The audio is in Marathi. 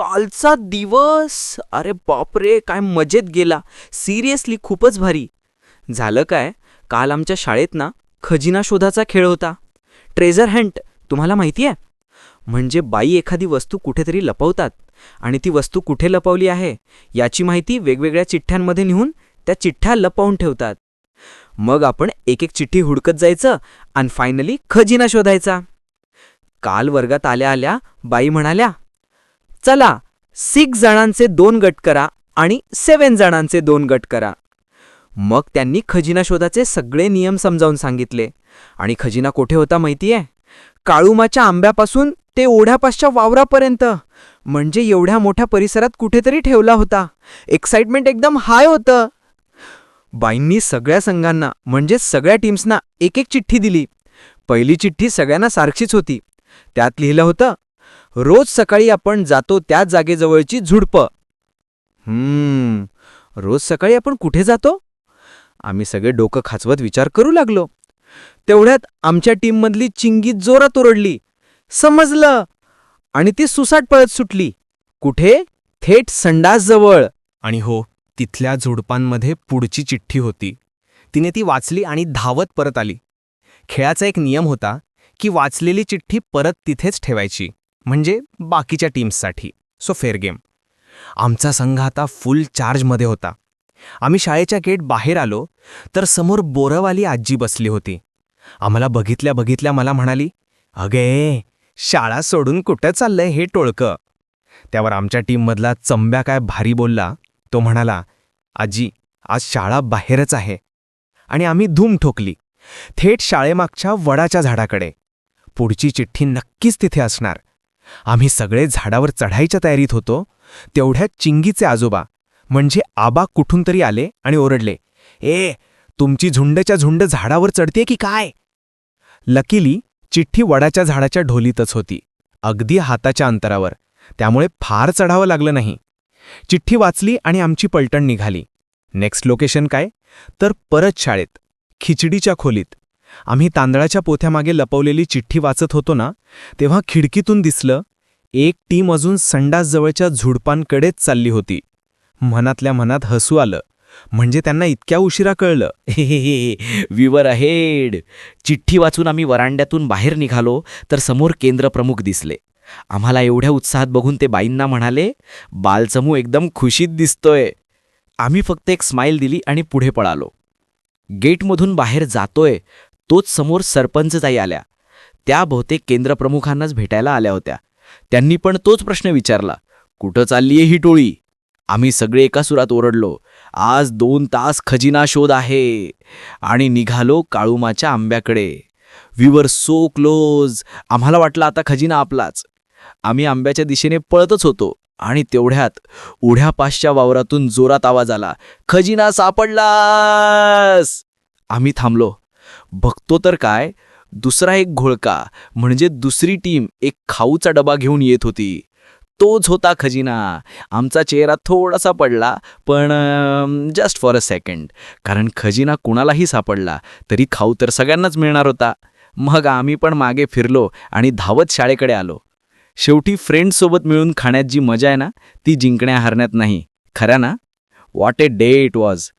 कालचा दिवस. अरे बापरे काय मजेत गेला. सिरियसली खूपच भारी. झालं काय? काल आमच्या शाळेत ना खजिना शोधाचा खेळ होता. ट्रेझर हंट तुम्हाला माहिती आहे? म्हणजे बाई एखादी वस्तू कुठेतरी लपवतात आणि ती वस्तू कुठे लपवली आहे याची माहिती वेगवेगळ्या चिठ्ठ्यांमध्ये लिहून त्या चिठ्ठ्या लपवून ठेवतात. मग आपण एक एक चिठ्ठी हुडकत जायचं आणि फायनली खजिना शोधायचा. काल वर्गात आल्या आल्या बाई म्हणाल्या चला सिक्स जणांचे दोन गट करा आणि सेवन जणांचे दोन गट करा. मग त्यांनी खजिना शोधाचे सगळे नियम समजावून सांगितले. आणि खजिना कोठे होता माहितीये? काळुमाच्या आंब्यापासून ते ओढ्यापासच्या वावरापर्यंत. म्हणजे एवढ्या मोठ्या परिसरात कुठेतरी ठेवला होता. एक्साइटमेंट एकदम हाय होतं. बाईंनी सगळ्या संघांना म्हणजे सगळ्या टीम्सना एक एक चिठ्ठी दिली. पहिली चिठ्ठी सगळ्यांना सारखीच होती. त्यात लिहिलं होतं रोज सकाळी आपण जातो त्याच जागेजवळची झुडपं. हम्म रोज सकाळी आपण कुठे जातो? आम्ही सगळे डोकं खाचवत विचार करू लागलो. तेवढ्यात आमच्या टीममधली चिंगी जोरात ओरडली. समजलं! आणि ती सुसाट पळत सुटली. कुठे? थेट संडासजवळ. आणि हो तिथल्या झुडपांमध्ये पुढची चिठ्ठी होती. तिने ती वाचली आणि धावत परत आली. खेळाचा एक नियम होता की वाचलेली चिठ्ठी परत तिथेच ठेवायची. म्हणजे बाकीच्या टीम्ससाठी. सो फेअर गेम आमचा संघ आता फुल चार्जमध्ये होता. आम्ही शाळेच्या गेट बाहेर आलो तर समोर बोरवाली आजी बसली होती. आम्हाला बघितल्या बघितल्या मला म्हणाली अगे शाळा सोडून कुठं चाललंय हे टोळकं? त्यावर आमच्या टीममधला चंब्या काय भारी बोलला तो म्हणाला आजी आज शाळा बाहेरच आहे. आणि आम्ही धूम ठोकली. थेट शाळेमागच्या वडाच्या झाडाकडे. पुढची चिठ्ठी नक्कीच तिथे असणार. आम्ही सगळे झाडावर चढायच्या तयारीत होतो. तेवढ्यात चिंगीचे आजोबा म्हणजे आबा कुठून तरी आले आणि ओरडले ए तुमची झुंडच्या झुंड झाडावर चढते की काय? लकीली चिठ्ठी वडाच्या झाडाच्या ढोलीतच होती अगदी हाताच्या अंतरावर. त्यामुळे फार चढावं लागलं नाही. चिठ्ठी वाचली आणि आमची पलटण निघाली. नेक्स्ट लोकेशन काय? तर परत शाळेत खिचडीच्या खोलीत. आम्ही तांदळाच्या पोथ्यामागे लपवलेली चिठ्ठी वाचत होतो ना तेव्हा खिडकीतून दिसलं एक टीम अजून संडासजवळच्या झुडपांकडेच चालली होती. मनातल्या मनात हसू आलं. म्हणजे त्यांना इतक्या उशिरा कळलं. हे विवर अहेड. चिठ्ठी वाचून आम्ही वरांड्यातून बाहेर निघालो तर समोर केंद्रप्रमुख दिसले. आम्हाला एवढ्या उत्साहात बघून ते बाईंना म्हणाले बालचमू एकदम खुशीत दिसतोय. आम्ही फक्त एक स्माईल दिली आणि पुढे पळालो. गेटमधून बाहेर जातोय तोच समोर सरपंचताई आल्या. त्या बहुतेक केंद्रप्रमुखांनाच भेटायला आल्या होत्या. त्यांनी पण तोच प्रश्न विचारला. कुठं चाललीये ही टोळी? आम्ही सगळे एका सुरात ओरडलो. आज दोन तास खजिना शोध आहे. आणि निघालो काळुमाच्या आंब्याकडे. वी वर सो क्लोज आम्हाला वाटलं आता खजिना आपलाच. आम्ही आंब्याच्या दिशेने पळतच होतो. आणि तेवढ्यात उढ्या पाशच्या वावरातून जोरात आवाज आला. खजिना सापडलास! आम्ही थांबलो. बघतो तर काय दुसरा एक घोळका म्हणजे दुसरी टीम एक खाऊचा डबा घेऊन येत होती. तोच होता खजिना. आमचा चेहरा थोडासा पडला पण जस्ट फॉर अ सेकंड कारण खजिना कुणालाही सापडला तरी खाऊ तर सगळ्यांनाच मिळणार होता. मग आम्ही पण मागे फिरलो आणि धावत शाळेकडे आलो. शेवटी फ्रेंड्ससोबत मिळून खाण्यात जी मजा आहे ना ती जिंकण्या हरण्यात नाही. खऱ्या ना? What a day it was